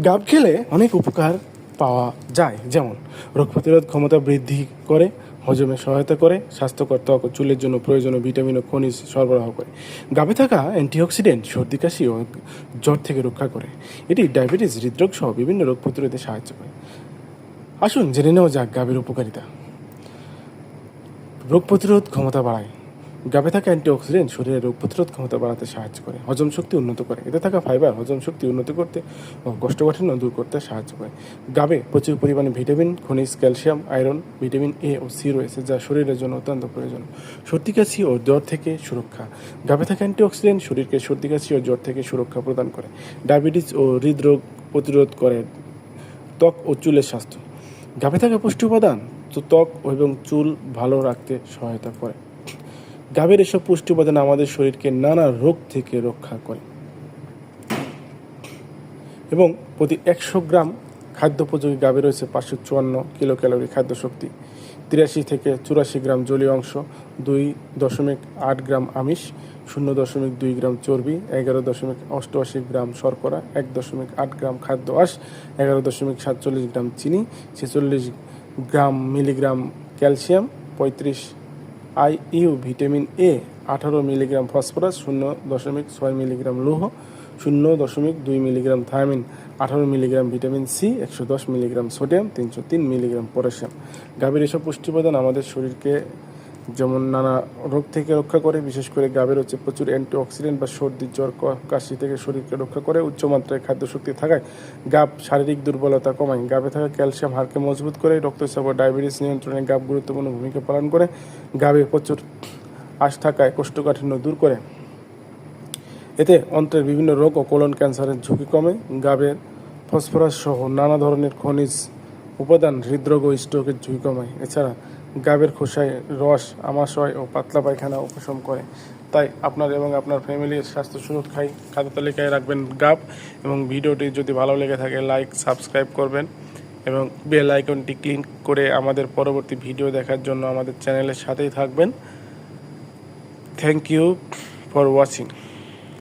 গাব খেলে অনেক উপকার পাওয়া যায়। যেমন, রোগ প্রতিরোধ ক্ষমতা বৃদ্ধি করে, হজমে সহায়তা করে, স্বাস্থ্যকর ত্বক ও চুলের জন্য প্রয়োজনীয় ভিটামিন ও খনিজ সরবরাহ করে। গাবে থাকা অ্যান্টিঅক্সিডেন্ট সর্দি কাশি ও জ্বর থেকে রক্ষা করে। এটি ডায়াবেটিস, হৃদরোগ সহ বিভিন্ন রোগ প্রতিরোধে সাহায্য করে। আসুন জেনে নেওয়া যাক গাবের উপকারিতা। রোগ প্রতিরোধ ক্ষমতা বাড়ায়। গাবে থাকা অ্যান্টিঅক্সিডেন্ট শরীরের রোগ প্রতিরোধ ক্ষমতা বাড়াতে সাহায্য করে, হজম শক্তি উন্নত করে। এতে থাকা ফাইবার হজম শক্তি উন্নত করতে ও কোষ্ঠকাঠিন্য দূর করতে সাহায্য করে। গাবে প্রচুর পরিমাণে ভিটামিন, খনিজ, ক্যালসিয়াম, আয়রন, ভিটামিন এ ও সি রয়েছে, যা শরীরের জন্য অত্যন্ত প্রয়োজন সর্দি কাশি ও জ্বর থেকে সুরক্ষা। গাবে থাকা অ্যান্টিঅক্সিডেন্ট শরীরকে সর্দি কাশি ও জ্বর থেকে সুরক্ষা প্রদান করে। ডায়াবেটিস ও হৃদরোগ প্রতিরোধ করে ত্বক ও চুলের স্বাস্থ্য। গাভে থাকা পুষ্টি উপাদান ত্বক এবং চুল ভালো রাখতে সহায়তা করে। গাভীর এসব পুষ্টি উপাদান আমাদের শরীরকে নানা রোগ থেকে রক্ষা করে। এবং প্রতি একশো গ্রাম খাদ্যোপযোগী গাভী রয়েছে পাঁচশো চুয়ান্ন কিলো ক্যালোরি খাদ্য শক্তি তিরাশি থেকে চুরাশি গ্রাম জলীয় অংশ, দুই দশমিক আট গ্রাম আমিষ, শূন্য দশমিক দুই গ্রাম চর্বি, এগারো দশমিক অষ্টআশি গ্রাম শর্করা, এক দশমিক আট গ্রাম খাদ্য আঁশ, এগারো দশমিক সাতচল্লিশ গ্রাম চিনি, ছেচল্লিশ গ্রাম মিলিগ্রাম ক্যালসিয়াম, পঁয়ত্রিশ আই ইউ ভিটামিন এ, আঠারো মিলিগ্রাম ফসফরাস, শূন্য দশমিক ছয় মিলিগ্রাম লৌহ, শূন্য দশমিক দুই মিলিগ্রাম থায়ামিন, আঠারো মিলিগ্রাম ভিটামিন সি, একশো দশ মিলিগ্রাম সোডিয়াম, তিনশো তিন মিলিগ্রাম পটাশিয়াম। গাভীর এসব পুষ্টি উপাদান আমাদের শরীরকে যেমন নানা রোগ থেকে রক্ষা করে, বিশেষ করে গাভীর হচ্ছে প্রচুর অ্যান্টি অক্সিডেন্ট বা সর্দি, জ্বর কাশি থেকে শরীরকে রক্ষা করে উচ্চমাত্রায় খাদ্য শক্তি থাকায় গাব শারীরিক দুর্বলতা কমায়। গাবে থাকা ক্যালসিয়াম হাড়কে মজবুত করে, রক্তচাপ ও ডায়াবেটিস নিয়ন্ত্রণে গাব গুরুত্বপূর্ণ ভূমিকা পালন করে। গাবে প্রচুর আশ থাকায় কোষ্ঠকাঠিন্য দূর করে। এতে অন্ত্রের বিভিন্ন রোগ ও কোলন ক্যান্সারের ঝুঁকি কমে। গাবের ফসফরাস সহ নানা ধরনের খনিজ উপাদান, হৃদরোগ ও স্ট্রোকের ঝুঁকি কমায়। এছাড়া গাবের খোসায় রস, আমাশয় ও পাতলা পায়খানা উপশম করে। তাই আপনার এবং আপনার ফ্যামিলির স্বাস্থ্য সুরক্ষায় খাদ্য তালিকায় রাখবেন গাব এবং ভিডিওটি যদি ভালো লেগে থাকে, লাইক, সাবস্ক্রাইব করবেন এবং বেল আইকনটি ক্লিক করে আমাদের পরবর্তী ভিডিও দেখার জন্য আমাদের চ্যানেলের সাথেই থাকবেন। Thank you for watching.